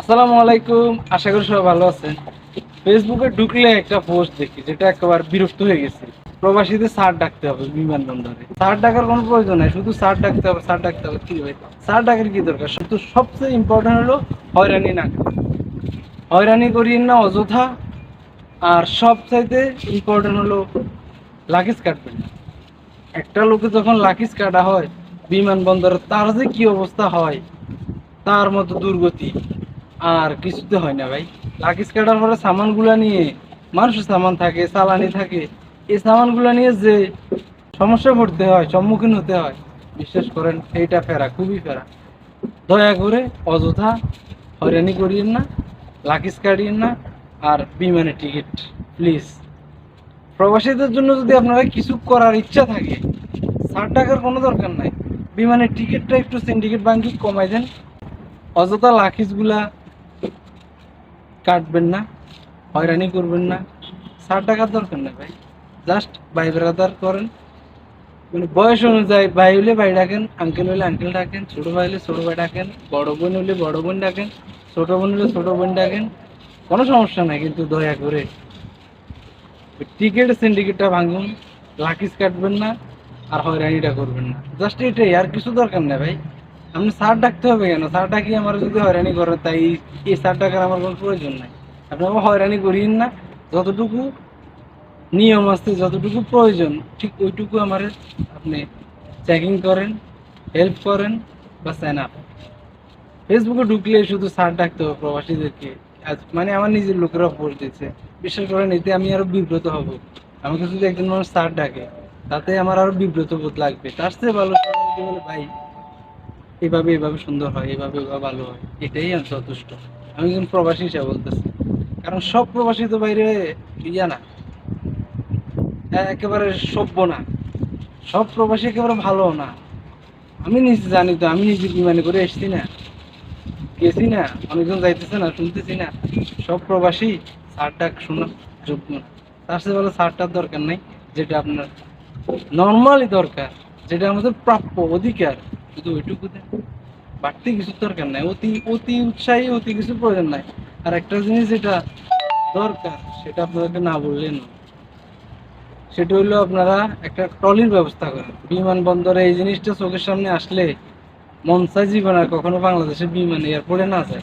আসসালামু আলাইকুম, আশা করি সবাই ভালো আছেন। ফেসবুকে ঢুকলে একটা পোস্ট দেখি, যেটা একেবারে বিরক্ত হয়ে গেছে। প্রবাসীদের সার ডাকতে হবে বিমানবন্দরে। সার ডাকার কোনো প্রয়োজন নাই, শুধু সার ডাকতে হবে সার ডাকতে হবে, কি ভাই? সার ডাকার কি দরকার? শুধু সবচেয়ে ইম্পর্টেন্ট হলো হয়রানি না হয়রানি করিয়েন না, অযথা। আর সবচাইতে ইম্পর্টেন্ট হলো লাগেজ কাটবেন না। একটা লোকে যখন লাকিজ কাটা হয় বিমানবন্দরে, তার যে কি অবস্থা হয়, তার মতো দুর্গতি। আর কিছুতে হয় না ভাই। লাকিজ কাটার পরে সামানগুলা নিয়ে, মানুষের সামান থাকে, চালানি থাকে। এই সামানগুলা নিয়ে যে সমস্যা পড়তে হয়, সম্মুখীন হতে হয়, বিশ্বাস করেন, এইটা ফেরা, খুবই ফেরা। দয়া করে অযথা হয়রানি করিয়েন না লাকিজ কাটিয়েন না, আর বিমানের টিকিট, প্লিজ। প্রবাসীদের জন্য যদি আপনারা কিছু করার ইচ্ছা থাকে ষাট টাকার কোনো দরকার নাই। বিমানের টিকিটটা একটু সিন্ডিকেট ব্যাংকে কমাই দেন। অযথা লাখিজগুলা কাটবেন না, হয়রানি করবেন না। ষাট টাকার দরকার নেই ভাই। জাস্ট ভাই ব্রাদার করেন। মানে বয়স অনুযায়ী ভাই হলে ভাই ডাকেন আঙ্কেল হলে আঙ্কেল ডাকেন, ছোট ভাই হলে ছোট ভাই ডাকেন, বড় বোন হলে বড় বোন ডাকেন, ছোট বোন হলে ছোট বোন ডাকেন, কোনো সমস্যা নাই কিন্তু দয়া করে। টিকিট, সিন্ডিকেটটা ভাঙুন লাকিস কাটবেন না, আর হয়রানিটা করবেন না। জাস্ট এটাই, আর কিছু দরকার নেই ভাই। আপনি সার ডাকতে হবে কেন? সার ডাকি আমার যদি হয়রানি করেন তাই এই সার ডাকার আমার কোনো প্রয়োজন নাই। আপনি আমার হয়রানি করিয়েন না। যতটুকু নিয়ম আছে, যতটুকু প্রয়োজন, ঠিক ওইটুকু আমার আপনি চেকিং করেন হেল্প করেন বা সাইন আপ ফেসবুকে ঢুকলে শুধু সার ডাকতে হবে প্রবাসীদেরকে। আজ- মানে আমার নিজের লোকেরা পোস্ট দিচ্ছে। বিশ্বাস করেন, এতে আমি আরও বিব্রত হব। আমাকে যদি একজন মানুষ সার ডাকে, তাতে আমার আরও বিব্রত বোধ লাগবে। তার চেয়ে ভালো ভাই এভাবে এভাবে সুন্দর হয় এভাবে এভাবে ভালো হয়, এটাই আমি যথেষ্ট আমি একজন প্রবাসী হিসাবে বলতেছি। কারণ সব প্রবাসী তো বাইরে ইয়া না, একেবারে সভ্য না। সব প্রবাসী একেবারে ভালো না। আমি নিজে জানি তো, আমি নিজে বিমানে করে এসছি না, গেছি না, অনেকজন যাইতেছে না, শুনতেছি না। সব প্রবাসী সার ডাক শোনার যোগ্য না। তার সাথে ভালো সারটার দরকার নেই, যেটা আপনার নর্মালি দরকার, যেটা আমাদের প্রাপ্য অধিকার। শুধু ওইটুকু দেন। বাড়তি কিছু দরকার নাই। অতি অতি উৎসাহী, অতি কিছু প্রয়োজন নাই। আর একটা জিনিস যেটা দরকার, সেটা আপনাদেরকে না বললে বললেন সেটা হলো আপনারা একটা ট্রলির ব্যবস্থা করেন। বিমানবন্দরে এই জিনিসটা চোখের সামনে আসলে মন চায় জীবন আর কখনো বাংলাদেশে বিমান এয়ারপোর্টে না যায়।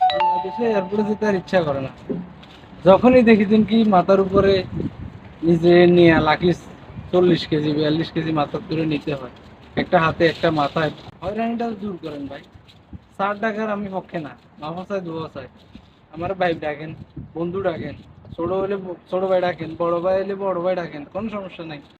বাংলাদেশে এয়ারপোর্টে যেতে আর ইচ্ছা করে না। যখনই দেখি দিন কি মাথার উপরে নিজে নিয়ে লাকিস চল্লিশ কেজি, বিয়াল্লিশ কেজি মাথার করে নিতে হয়। একটা হাতে, একটা মাথায়। হয়রানিটা দূর করেন ভাই। স্যার ডাকার আমি পক্ষে না। মাফাসায় চাই আমার ভাই ডাকেন, বন্ধু ডাকেন। ছোট হলে ছোট ভাই ডাকেন, বড় ভাই হলে বড় ভাই ডাকেন, কোনো সমস্যা নাই।